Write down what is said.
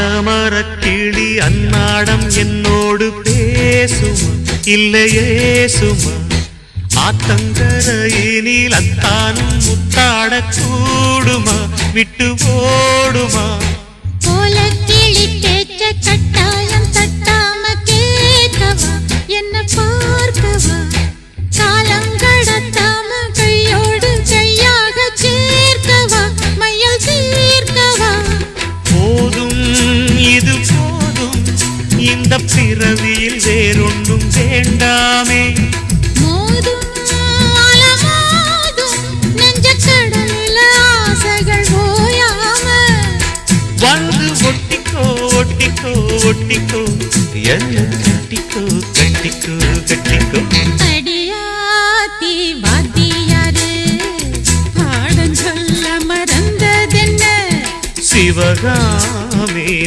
ஆலமரக்கிளி அன்னாடம் என்னோடு பேசுமா? இல்லையே சுமா? ஆத்தங்கரையினில் அத்தானும் முத்தாட கூடுமா? விட்டு ஓடுமா கோலக்கிளி கேட்க கட்டாயம் தட்டாம கேட்கவா? என்ன இந்த பிறவியில் வேறொன்றும் வேண்டாமே. வந்து ஒட்டிக்கோ ஒட்டிக்கோ ஒட்டிக்கோ என்ன கட்டிக்கோ கட்டிக்கோ கட்டிக்கோ. அடியாத்தி வாத்தியாரு பாடம் சொல்ல மறந்ததென்ன? சிவகாமி